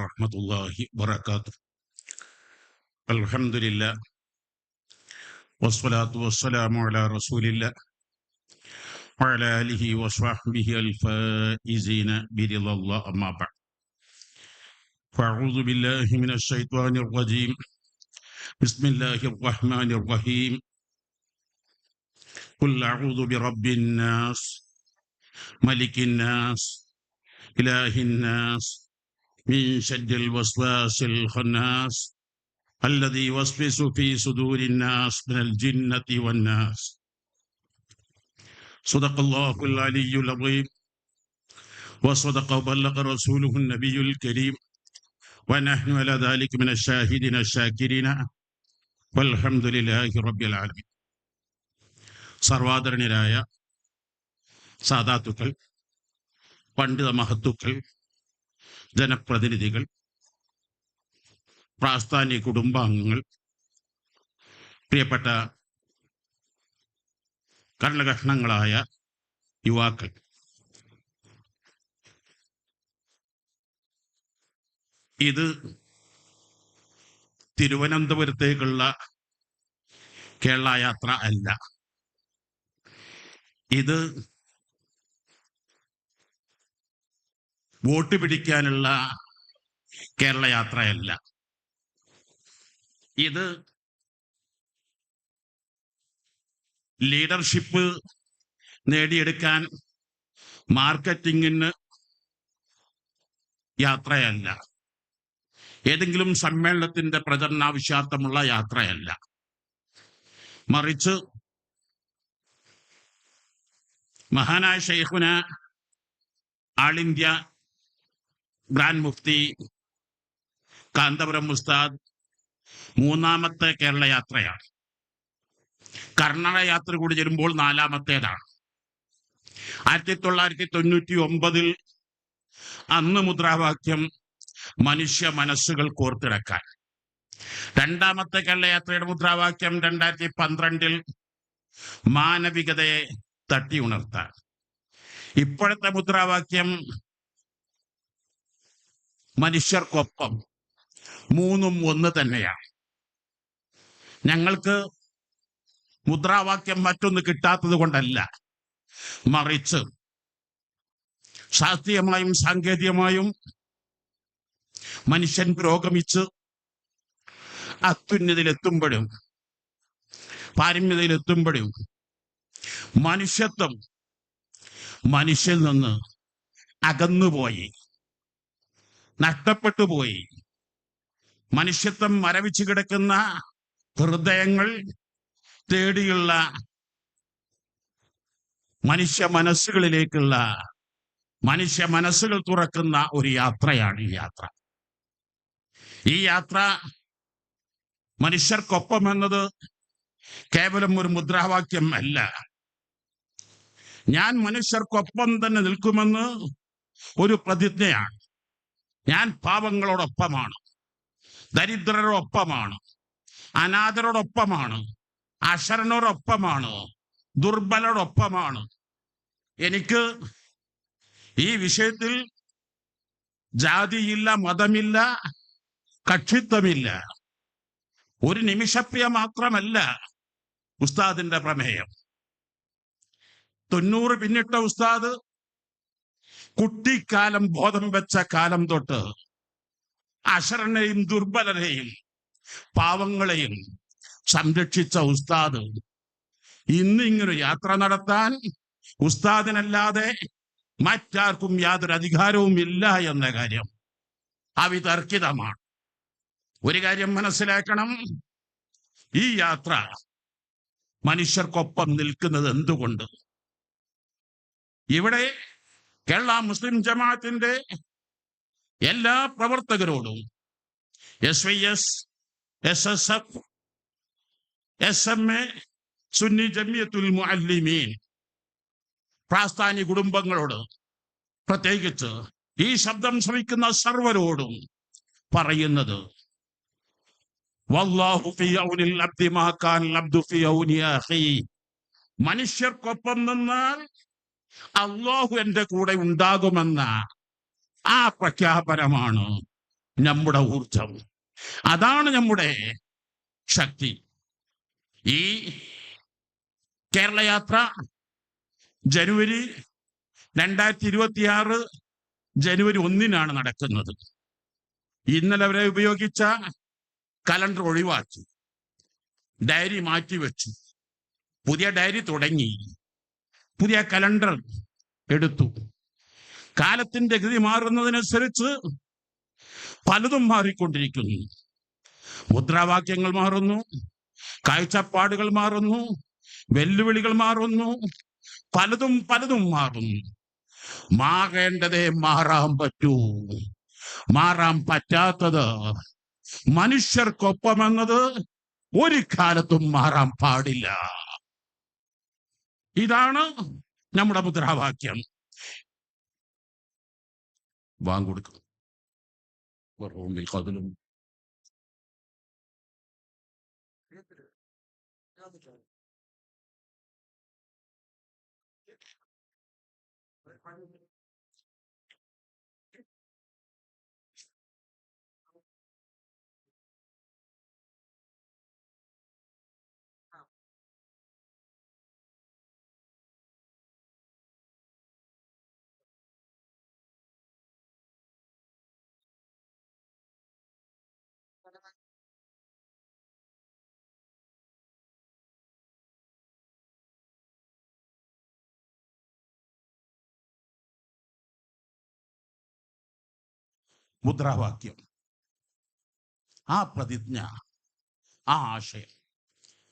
ورحمة الله وبركاته. الحمد لله. والصلاة والسلام على رسول الله وعلى آله وصحبه الفائزين برضا الله أما بعد. فأعوذ بالله من الشيطان الرجيم. بسم الله الرحمن الرحيم. قل أعوذ برب الناس ملك الناس إله الناس من شر الوسواس الخناس الذي يوسوس في صدور الناس من الجنة والناس صدق الله العلي العظيم وصدق وبلغ رسوله النبي الكريم ونحن على ذلك من الشاهدين الشاكرين والحمد لله رب العالمين സർവാദരണീയരായ സാധാത്തുക്കൾ പണ്ഡിത മഹത്തുക്കൾ ജനപ്രതിനിധികൾ പ്രാസ്ഥാനിക കുടുംബാംഗങ്ങൾ പ്രിയപ്പെട്ട കർണകഷ്ണങ്ങളായ യുവാക്കൾ. ഇത് തിരുവനന്തപുരത്തേക്കുള്ള കേരള യാത്ര അല്ല. ഇത് വോട്ട് പിടിക്കാനുള്ള കേരള യാത്രയല്ല. ഇത് ലീഡർഷിപ്പ് നേടിയെടുക്കാൻ മാർക്കറ്റിങ്ങിന് യാത്രയല്ല. ഏതെങ്കിലും സമ്മേളനത്തിന്റെ പ്രചരണാവശ്യാർത്ഥമുള്ള യാത്രയല്ല. മറിച്ച് മഹാനായ ഷെയ്ഖുന all India grand Mufti Kanthapuram ഉസ്താദ് മൂന്നാമത്തെ കേരള യാത്രയാണ്. കർണാടക യാത്ര കൂടി വരുമ്പോൾ നാലാമത്തേതാണ്. ആയിരത്തി തൊള്ളായിരത്തി തൊണ്ണൂറ്റി ഒമ്പതിൽ അന്ന് മുദ്രാവാക്യം മനുഷ്യ മനസ്സുകൾ കോർത്തിടക്കാൻ രണ്ടാമത്തെ കേരള യാത്രയുടെ മുദ്രാവാക്യം രണ്ടായിരത്തി പന്ത്രണ്ടിൽ മാനവികതയെ തട്ടി ഉണർത്താൻ. ഇപ്പോഴത്തെ മുദ്രാവാക്യം മനുഷ്യർക്കൊപ്പം. മൂന്നും ഒന്ന് തന്നെയാണ്. ഞങ്ങൾക്ക് മുദ്രാവാക്യം മറ്റൊന്ന് കിട്ടാത്തത് കൊണ്ടല്ല. മറിച്ച് ശാസ്ത്രീയമായും സാങ്കേതികമായും മനുഷ്യൻ പുരോഗമിച്ച് അത്യുന്നതിലെത്തുമ്പോഴും പാരമ്യതയിലെത്തുമ്പോഴും മനുഷ്യത്വം മനുഷ്യൽ നിന്ന് അകന്നുപോയി. നഷ്ടപ്പെട്ടു പോയി. മനുഷ്യത്വം മരവിച്ചു കിടക്കുന്ന ഹൃദയങ്ങൾ തേടിയുള്ള മനുഷ്യ മനസ്സുകളിലേക്കുള്ള മനുഷ്യ മനസ്സുകൾ തുറക്കുന്ന ഒരു യാത്രയാണ് ഈ യാത്ര. ഈ യാത്ര മനുഷ്യർക്കൊപ്പം എന്നത് കേവലം ഒരു മുദ്രാവാക്യം അല്ല. ഞാൻ മനുഷ്യർക്കൊപ്പം തന്നെ നിൽക്കുമെന്ന് ഒരു പ്രതിജ്ഞയാണ്. ഞാൻ പാവങ്ങളോടൊപ്പമാണ് ദരിദ്രരോടൊപ്പമാണ്. അനാഥരോടൊപ്പമാണ്. അശരണരോടൊപ്പമാണ്. ദുർബലരോടൊപ്പമാണ്. എനിക്ക് ഈ വിഷയത്തിൽ ജാതിയില്ല മതമില്ല കക്ഷിത്വമില്ല. ഒരു നിമിഷപ്രിയ മാത്രമല്ല ഉസ്താദിന്റെ പ്രമേയം. തൊണ്ണൂറ് പിന്നിട്ട ഉസ്താദ് കുട്ടിക്കാലം ബോധം വെച്ച കാലം തൊട്ട് അശരണയും ദുർബലരെയും പാവങ്ങളെയും സംരക്ഷിച്ച ഉസ്താദ്. ഇന്ന് യാത്ര നടത്താൻ ഉസ്താദിനല്ലാതെ മറ്റാർക്കും യാതൊരു അധികാരവും ഇല്ല എന്ന കാര്യം അവിതർക്കിതമാണ്. ഒരു കാര്യം മനസ്സിലാക്കണം. ഈ യാത്ര മനുഷ്യർക്കൊപ്പം നിൽക്കുന്നത് എന്തുകൊണ്ട്? ഇവിടെ കേരള മുസ്ലിം ജമാഅത്തിന്റെ എല്ലാ പ്രവർത്തകരോടും S Y S S S F S M A Sunni Jamiyyathul Muallimeen പ്രാസ്ഥാനി കുടുംബങ്ങളോട് പ്രത്യേകിച്ച് ഈ ശബ്ദം ശ്രമിക്കുന്ന സർവരോടും പറയുന്നത് മനുഷ്യർക്കൊപ്പം നിന്നാൽ അള്ളാഹു എന്റെ കൂടെ ഉണ്ടാകുമെന്ന ആ പ്രഖ്യാപനമാണ് നമ്മുടെ ഊർജം. അതാണ് നമ്മുടെ ശക്തി. ഈ കേരള യാത്ര ജനുവരി രണ്ടായിരത്തി ഇരുപത്തിയാറ് ജനുവരി ഒന്നിനാണ് നടക്കുന്നത്. ഇന്നലെ അവരെ ഉപയോഗിച്ച കലണ്ടർ ഒഴിവാക്കി. ഡയറി മാറ്റിവെച്ചു. പുതിയ ഡയറി തുടങ്ങി. പുതിയ കലണ്ടർ എടുത്തു. കാലത്തിന്റെ ഗതി മാറുന്നതിനനുസരിച്ച് പലതും മാറിക്കൊണ്ടിരിക്കുന്നു. മുദ്രാവാക്യങ്ങൾ മാറുന്നു കാഴ്ചപ്പാടുകൾ മാറുന്നു വെല്ലുവിളികൾ മാറുന്നു പലതും പലതും മാറുന്നു. മാറേണ്ടതേ മാറാൻ പറ്റൂ. മാറാൻ പറ്റാത്തത് മനുഷ്യർക്കൊപ്പമെന്നത് ഒരു കാലത്തും മാറാൻ പാടില്ല. ഇതാണ് നമ്മുടെ മുദ്രാവാക്യം. വാങ്ങിക്കൊടുക്കും മുദ്രാവാക്യം. ആ പ്രതിജ്ഞ ആ ആശയം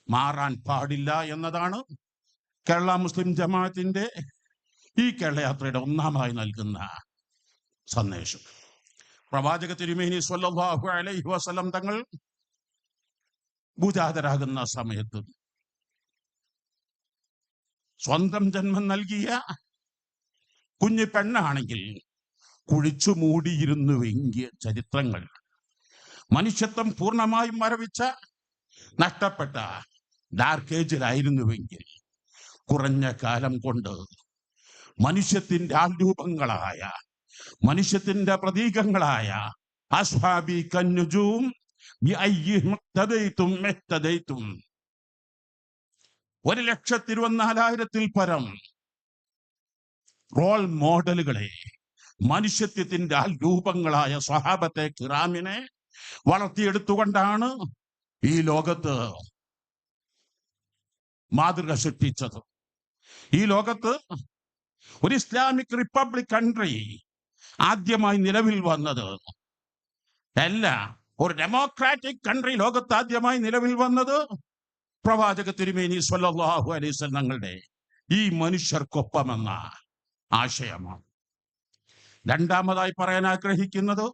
മാറാൻ പാടില്ല എന്നതാണ് കേരള മുസ്ലിം ജമാഅത്തിന്റെ ഈ കേരളയാത്രയുടെ ഒന്നാമായി നൽകുന്ന സന്ദേശം. പ്രവാചക തിരുമേനി സ്വല്ലാഹു അലൈഹി വസ്ലം തങ്ങൾ ഭൂജാതരാകുന്ന സമയത്ത് സ്വന്തം ജന്മം നൽകിയ കുഞ്ഞു പെണ്ണാണെങ്കിൽ കുഴിച്ചു മൂടിയിരുന്നുവെങ്കിൽ ചരിത്രങ്ങൾ. മനുഷ്യത്വം പൂർണമായും മരവിച്ച നഷ്ടപ്പെട്ട ഡാർക്ക് ഏജിലായിരുന്നുവെങ്കിൽ കുറഞ്ഞ കാലം കൊണ്ട് മനുഷ്യത്തിന്റെ ആൾരൂപങ്ങളായ മനുഷ്യത്തിന്റെ പ്രതീകങ്ങളായ അസ്ഹാബി കന്നുജൂം ഒരു ലക്ഷത്തി ഇരുപത്തിനാലായിരത്തിൽ പരം റോൾ മോഡലുകളെ മനുഷ്യത്വത്തിന്റെ രൂപങ്ങളായ സ്വഹാബത്തെ കിറാമിനെ വളർത്തിയെടുത്തുകൊണ്ടാണ് ഈ ലോകത്ത് മാതൃക സൃഷ്ടിച്ചത്. ഈ ലോകത്ത് ഒരു ഇസ്ലാമിക് റിപ്പബ്ലിക് കൺട്രി ആദ്യമായി നിലവിൽ വന്നത് അല്ല ഒരു ഡെമോക്രാറ്റിക് കൺട്രി ലോകത്ത് ആദ്യമായി നിലവിൽ വന്നത് പ്രവാചക തിരുമേനി സ്വല്ലല്ലാഹു അലൈസ് തങ്ങളുടെ ഈ മനുഷ്യർക്കൊപ്പമെന്ന ആശയമാണ്. രണ്ടാമതായി പറയാൻ ആഗ്രഹിക്കുന്നത്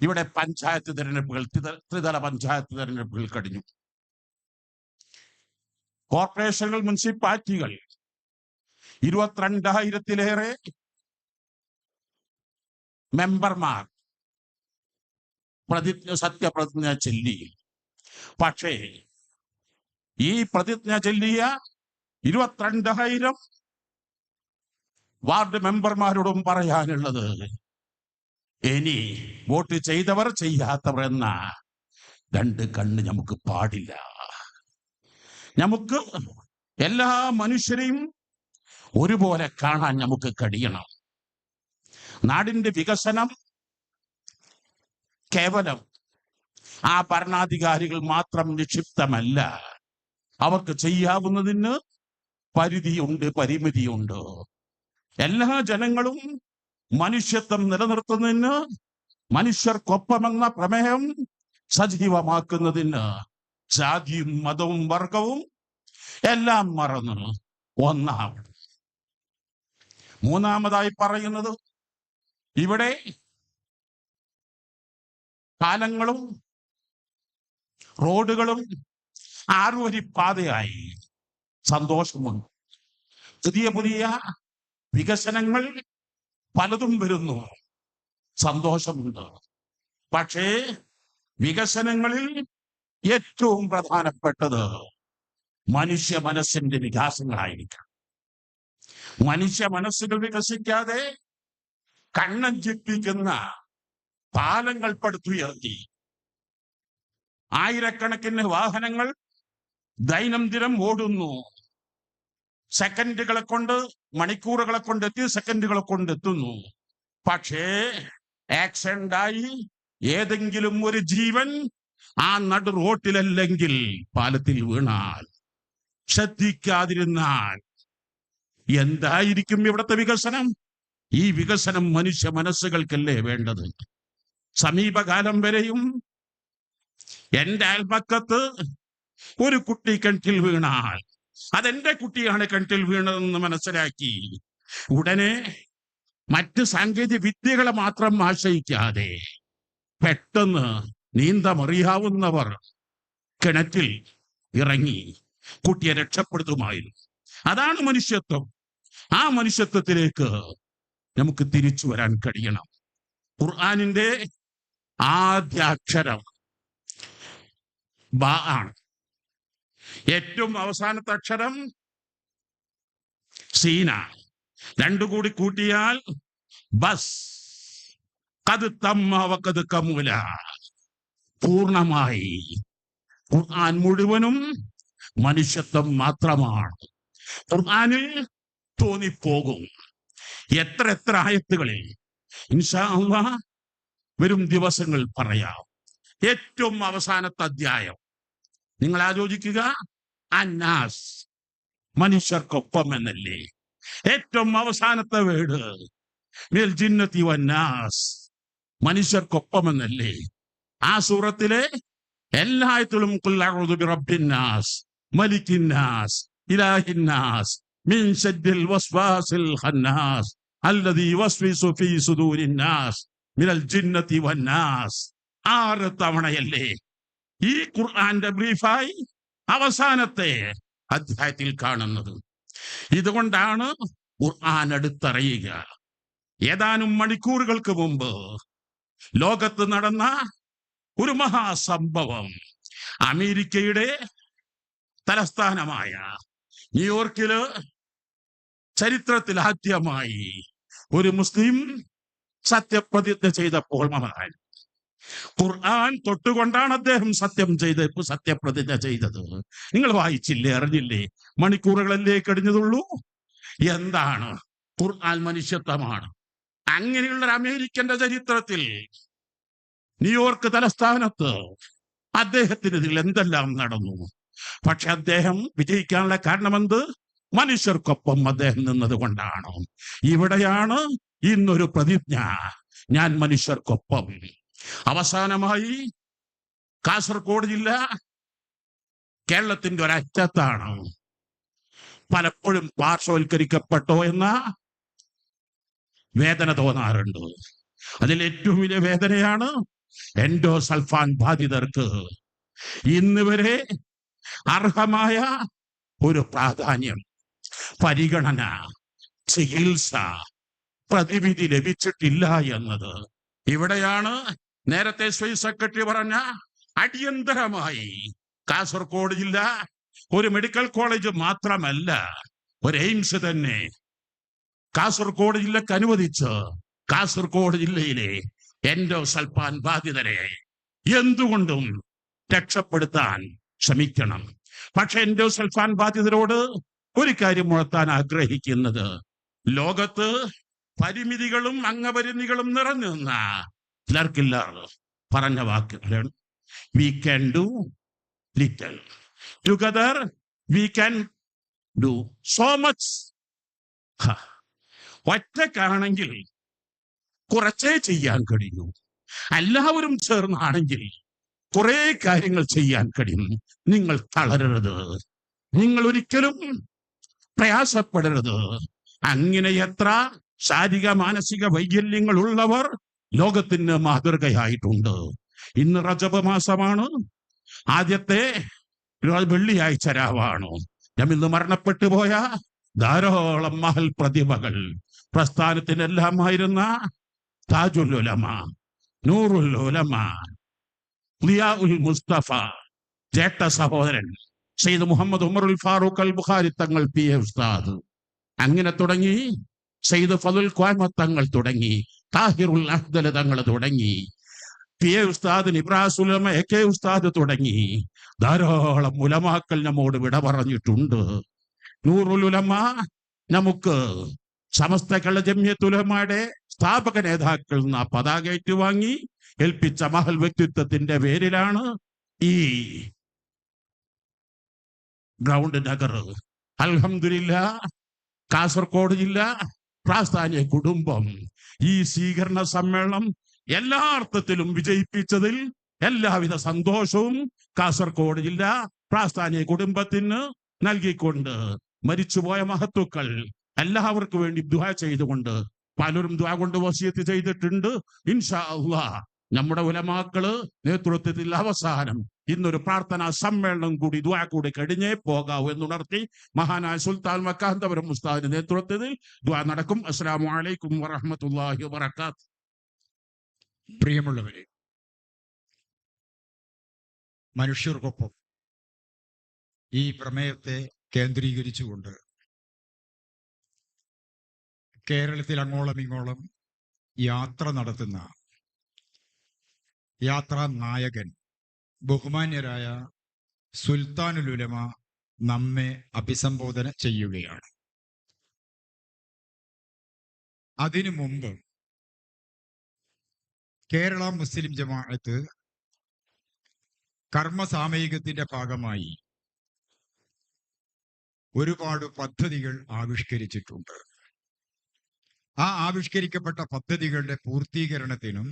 ഇവിടെ പഞ്ചായത്ത് തിരഞ്ഞെടുപ്പുകൾ ത്രിത- ത്രിതല പഞ്ചായത്ത് തിരഞ്ഞെടുപ്പുകൾ കഴിഞ്ഞു. കോർപ്പറേഷനുകൾ മുനിസിപ്പാലിറ്റികൾ ഇരുപത്തിരണ്ടായിരത്തിലേറെ മെമ്പർമാർ പ്രതിജ്ഞ സത്യപ്രതിജ്ഞ ചൊല്ലി. പക്ഷേ ഈ പ്രതിജ്ഞ ചൊല്ലിയ ഇരുപത്തിരണ്ടായിരം വാർഡ് മെമ്പർമാരോടും പറയാനുള്ളത് ഇനി വോട്ട് ചെയ്തവർ ചെയ്യാത്തവർ എന്ന രണ്ട് കണ്ണ് നമുക്ക് പാടില്ല. നമുക്ക് എല്ലാ മനുഷ്യരെയും ഒരുപോലെ കാണാൻ നമുക്ക് കഴിയണം. നാടിന്റെ വികസനം കേവലം ആ ഭരണാധികാരികൾ മാത്രം നിക്ഷിപ്തമല്ല. അവർക്ക് ചെയ്യാവുന്നതിന് പരിധിയുണ്ട് പരിമിതിയുണ്ട്. എല്ലാ ജനങ്ങളും മനുഷ്യത്വം നിലനിർത്തുന്നതിന് മനുഷ്യർക്കൊപ്പമെന്ന പ്രമേയം സജീവമാക്കുന്നതിന് ജാതിയും മതവും വർഗവും എല്ലാം മറന്ന് ഒന്നാവണം. മൂന്നാമതായി പറയുന്നത് ഇവിടെ കാലങ്ങളും റോഡുകളും ആറുവരിപ്പാതയായി സന്തോഷമുണ്ട്. പുതിയ പുതിയ വികസനങ്ങൾ പലതും വരുന്നു. സന്തോഷമുണ്ട്. പക്ഷേ വികസനങ്ങളിൽ ഏറ്റവും പ്രധാനപ്പെട്ടത് മനുഷ്യ മനസ്സിന്റെ വികാസങ്ങളായിരിക്കണം. മനുഷ്യ മനസ്സുകൾ വികസിക്കാതെ കണ്ണഞ്ചിപ്പിക്കുന്ന പാലങ്ങൾ പടുത്തുയർത്തി. ആയിരക്കണക്കിന് വാഹനങ്ങൾ ദൈനംദിനം ഓടുന്നു. സെക്കൻഡുകളെ കൊണ്ട് മണിക്കൂറുകളെ കൊണ്ട് എത്തി സെക്കൻഡുകളെ കൊണ്ട് എത്തുന്നു. പക്ഷേ ആക്സിഡന്റ് ആയി ഏതെങ്കിലും ഒരു ജീവൻ ആ നടു റോട്ടിലല്ലെങ്കിൽ പാലത്തിൽ വീണാൽ ശ്രദ്ധിക്കാതിരുന്നാൽ എന്തായിരിക്കും ഇവിടുത്തെ വികസനം? ഈ വികസനം മനുഷ്യ മനസ്സുകൾക്കല്ലേ വേണ്ടത്? സമീപകാലം വരെയും എന്റെ അയൽപക്കത്ത് ഒരു കുട്ടി കിണറ്റിൽ വീണാൽ അതെന്റെ കുട്ടിയാണ് കിണറ്റിൽ വീണതെന്ന് മനസ്സിലാക്കി. ഉടനെ മറ്റ് സാങ്കേതിക വിദ്യകളെ മാത്രം ആശ്രയിക്കാതെ പെട്ടെന്ന് നീന്തമറിയാവുന്നവർ കിണറ്റിൽ ഇറങ്ങി കുട്ടിയെ രക്ഷപ്പെടുത്തുമായിരുന്നു. അതാണ് മനുഷ്യത്വം. ആ മനുഷ്യത്വത്തിലേക്ക് നമുക്ക് തിരിച്ചു വരാൻ കഴിയണം. ഖുർആാനിന്റെ ആദ്യാക്ഷരം ബ ആണ്. ഏറ്റവും അവസാനത്തെ അക്ഷരം സീന. രണ്ടു കൂടി കൂട്ടിയാൽ ബസ്. കത് തമ്മവക്കത് കമൂല. പൂർണമായി. ഖുർആൻ മുഴുവനും മനുഷ്യത്വം മാത്രമാണ്. ഖുർആനിൽ തോന്നിപ്പോകും. എത്ര എത്ര ആയത്തുകളിൽ ഇൻഷാ വരും ദിവസങ്ങൾ പറയാം. ഏറ്റവും അവസാനത്തെ അധ്യായം. നിങ്ങൾ ആലോചിക്കുക അന്നാസ് മനുഷ്യർക്കൊപ്പം എന്നല്ലേ ഏറ്റവും അവസാനത്തെ വീട് മേൽ ജിന്നത്തി വന്നാസ് മനുഷ്യർക്കൊപ്പം എന്നല്ലേ ആ സൂറത്തിലെ എല്ലായത്തിലും റബ്ബിന്നാസ് മലിക്കിന്നാസ് ഇലാഹിന്നാസ് മിൻ ശദ്ദിൽ വസ്വാസിൽ ഖന്നാസ് അല്ലദീ യുവസ്വിസു ഫീ സുദൂരിന്നാസ് മിനൽ ജിന്നത്തി വന്നാസ്. ആറ് തവണയല്ലേ? ഈ ഖുർആന്റെ ബ്രീഫായി അവസാനത്തെ അധ്യായത്തിൽ കാണുന്നത്. ഇതുകൊണ്ടാണ് ഖുർആൻ അടുത്തറിയുക. ഏതാനും മണിക്കൂറുകൾക്ക് മുമ്പ് ലോകത്ത് നടന്ന ഒരു മഹാസംഭവം. അമേരിക്കയുടെ തലസ്ഥാനമായ ന്യൂയോർക്കിൽ ചരിത്രത്തിൽ ആദ്യമായി ഒരു മുസ്ലിം സത്യപ്രതിജ്ഞ ചെയ്തപ്പോൾ മഹാൻ ഖുർആൻ തൊട്ടുകൊണ്ടാണ് അദ്ദേഹം സത്യം ചെയ്ത് സത്യപ്രതിജ്ഞ ചെയ്തത്. നിങ്ങൾ വായിച്ചില്ലേ അറിഞ്ഞില്ലേ? മണിക്കൂറുകളല്ലേ കഴിഞ്ഞതുള്ളൂ? എന്താണ്? ഖുർആൻ മനുഷ്യത്വമാണ്. അങ്ങനെയുള്ള ഒരു അമേരിക്കന്റെ ചരിത്രത്തിൽ ന്യൂയോർക്ക് തലസ്ഥാനത്ത് അദ്ദേഹത്തിന് ഇതിൽ എന്തെല്ലാം നടന്നു? പക്ഷെ അദ്ദേഹം വിജയിക്കാനുള്ള കാരണമെന്ത്? മനുഷ്യർക്കൊപ്പം അദ്ദേഹം നിന്നത് കൊണ്ടാണ്. ഇവിടെയാണ് ഇന്നൊരു പ്രതിജ്ഞ. ഞാൻ മനുഷ്യർക്കൊപ്പം അവസാനമായി കാസർഗോഡ് ജില്ല കേരളത്തിന്റെ ഒരറ്റത്താണ്. പലപ്പോഴും പാർശ്വവൽക്കരിക്കപ്പെട്ടോ എന്ന വേദന തോന്നാറുണ്ട്. അതിൽ ഏറ്റവും വലിയ വേദനയാണ് എൻഡോ സൾഫാൻ ബാധിതർക്ക്. ഇന്ന് വരെ അർഹമായ ഒരു പ്രാധാന്യം പരിഗണന ചികിത്സ പ്രതിവിധി ലഭിച്ചിട്ടില്ല എന്നത് ഇവിടെയാണ് നേരത്തെ സ്വയം സെക്രട്ടറി പറഞ്ഞ അടിയന്തരമായി കാസർഗോഡ് ജില്ല ഒരു മെഡിക്കൽ കോളേജ് മാത്രമല്ല ഒരു എയിംസ് തന്നെ കാസർഗോഡ് ജില്ലക്ക് അനുവദിച്ച് കാസർഗോഡ് ജില്ലയിലെ എൻഡോ സൽപ്പാൻ ബാധിതരെ എന്തുകൊണ്ടും രക്ഷപ്പെടുത്താൻ ശ്രമിക്കണം. പക്ഷെ എൻഡോ സൽഫാൻ ബാധിതരോട് ഒരു കാര്യം ഉണർത്താൻ ആഗ്രഹിക്കുന്നത് ലോകത്ത് പരിമിതികളും അംഗപരിമിതികളും നിറഞ്ഞു നിന്ന ക്ലർക്കില്ലാർ പറഞ്ഞ വാക്കുകളാണ് we can do little together we can do so much ഒറ്റക്കാണെങ്കിൽ കുറച്ചേ ചെയ്യാൻ കഴിയൂ. എല്ലാവരും ചേർന്നാണെങ്കിൽ കുറെ കാര്യങ്ങൾ ചെയ്യാൻ കഴിയും. നിങ്ങൾ തളരരുത്. നിങ്ങൾ ഒരിക്കലും പ്രയാസപ്പെടരുത്. അങ്ങനെ എത്ര ശാരീരിക മാനസിക വൈകല്യങ്ങൾ ഉള്ളവർ ലോകത്തിന് മാതൃകയായിട്ടുണ്ട്. ഇന്ന് റജബ മാസമാണ്. ആദ്യത്തെ വെള്ളിയാഴ്ച രാവാണ്. ഇന്ന് മരണപ്പെട്ടു പോയ ധാരാളം മഹൽ പ്രതിഭകൾ പ്രസ്ഥാനത്തിനെല്ലാമായിരുന്ന ലിയാഉൽ മുസ്തഫ ജേട്ട സഹോദരൻ സെയ്ദ് മുഹമ്മദ് ഉമറുൽ ഫാറൂഖ് അൽ ബുഖാരി തങ്ങൾ പി എ ഉസ്താദ്. അങ്ങനെ തുടങ്ങി സെയ്ദ് ഫതുൽ ക്വാമ തങ്ങൾ തുടങ്ങി. താഹിറുൽ അഹ്ദല തങ്ങൾ തുടങ്ങി. പി എ ഉസ്താദ് നിബ്രാസുലമ എ കെ ഉസ്താദ് തുടങ്ങി. ധാരാളം ഉലമാക്കൾ നമ്മോട് വിട പറഞ്ഞിട്ടുണ്ട്. നൂറുലുലമ നമുക്ക് സമസ്ത കളജമ്യത്തുലമയുടെ ജമ്യത്തുലമയുടെ സ്ഥാപക നേതാക്കൾ നിന്ന് ആ പതാക ഏറ്റുവാങ്ങി ഏൽപ്പിച്ച മഹൽ വ്യക്തിത്വത്തിന്റെ പേരിലാണ് ഈ ഗ്രൗണ്ട് നഗർ. അൽഹമില്ല കാസർഗോഡ് ജില്ല പ്രാസ്ഥാനിക കുടുംബം. ഈ സ്വീകരണ സമ്മേളനം എല്ലാ അർത്ഥത്തിലും വിജയിപ്പിച്ചതിൽ എല്ലാവിധ സന്തോഷവും കാസർഗോഡ് ജില്ല പ്രാസ്ഥാനിക കുടുംബത്തിന് നൽകിക്കൊണ്ട് മരിച്ചുപോയ മഹത്തുക്കൾ എല്ലാവർക്കും വേണ്ടി ദുആ ചെയ്തുകൊണ്ട് പലരും ദുആ കൊണ്ട് വസിയത്ത് ചെയ്തിട്ടുണ്ട്. ഇൻഷാ അള്ളാ നമ്മുടെ ഉലമാക്കൾ നേതൃത്വത്തിൽ അവസാനം ഇന്നൊരു പ്രാർത്ഥനാ സമ്മേളനം കൂടി ദുആ കൂടി കഴിഞ്ഞേ പോകാവൂ എന്നുണർത്തി മഹാനായ സുൽത്താൻ മക്കാന്തപുരം മുസ്താദിന്റെ നേതൃത്വത്തിൽ ദുആ നടക്കും. അസ്സലാമു അലൈക്കും വറഹ്മത്തുള്ളാഹി വബറകാത്ത് പ്രിയമുള്ളവരെ മനുഷ്യർക്കൊപ്പം ഈ പ്രമേയത്തെ കേന്ദ്രീകരിച്ചുകൊണ്ട് കേരളത്തിൽ അങ്ങോളം ഇങ്ങോളം യാത്ര നടത്തുന്ന യാത്രാ നായകൻ ബഹുമാന്യരായ സുൽത്താനുലുലമ നമ്മെ അഭിസംബോധന ചെയ്യുകയാണ്. അതിനു മുമ്പ് കേരള മുസ്ലിം ജമാഅത്ത് കർമ്മ സാമയികത്തിന്റെ ഭാഗമായി ഒരുപാട് പദ്ധതികൾ ആവിഷ്കരിച്ചിട്ടുണ്ട്. ആ ആവിഷ്കരിക്കപ്പെട്ട പദ്ധതികളുടെ പൂർത്തീകരണത്തിനും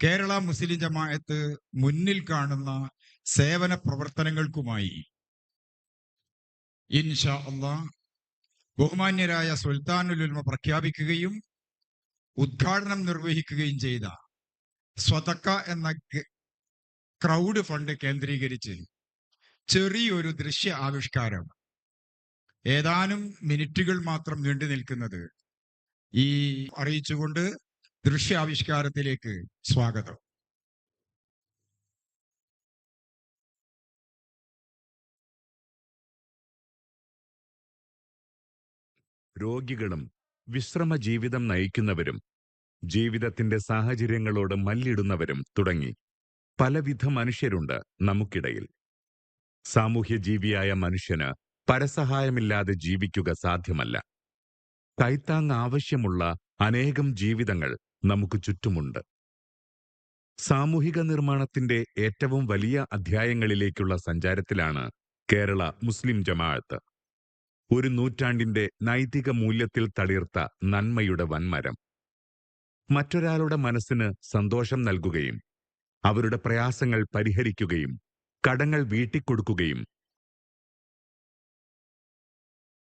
കേരള മുസ്ലിം ജമാഅത്ത് മുന്നിൽ കാണുന്ന സേവന പ്രവർത്തനങ്ങൾക്കുമായി ഇൻഷാ അള്ളാ ബഹുമാന്യരായ സുൽത്താനുൽ ഉൽമ പ്രഖ്യാപിക്കുകയും ഉദ്ഘാടനം നിർവഹിക്കുകയും ചെയ്ത സ്വതക്ക എന്ന ക്രൗഡ് ഫണ്ട് കേന്ദ്രീകരിച്ച് ചെറിയൊരു ദൃശ്യ ആവിഷ്കാരം. ഏതാനും മിനിറ്റുകൾ മാത്രം നീണ്ടു നിൽക്കുന്നത് ഈ അറിയിച്ചുകൊണ്ട് ദൃശ്യാവിഷ്കാരത്തിലേക്ക് സ്വാഗതം. രോഗികളും വിശ്രമ ജീവിതം നയിക്കുന്നവരും ജീവിതത്തിന്റെ സാഹചര്യങ്ങളോട് മല്ലിടുന്നവരും തുടങ്ങി പലവിധ മനുഷ്യരുണ്ട് നമുക്കിടയിൽ. സാമൂഹ്യ ജീവിയായ മനുഷ്യന് പരസഹായമില്ലാതെ ജീവിക്കുക സാധ്യമല്ല. കൈത്താങ് ആവശ്യമുള്ള അനേകം ജീവിതങ്ങൾ നമുക്ക് ചുറ്റുമുണ്ട്. സാമൂഹിക നിർമ്മാണത്തിന്റെ ഏറ്റവും വലിയ അധ്യായങ്ങളിലേക്കുള്ള സഞ്ചാരത്തിലാണ് കേരള മുസ്ലിം ജമാഅത്ത്. ഒരു നൂറ്റാണ്ടിന്റെ നൈതിക മൂല്യത്തിൽ തളിർത്ത നന്മയുടെ വൻമരം. മറ്റൊരാളുടെ മനസ്സിന് സന്തോഷം നൽകുകയും അവരുടെ പ്രയാസങ്ങൾ പരിഹരിക്കുകയും കടങ്ങൾ വീട്ടിക്കൊടുക്കുകയും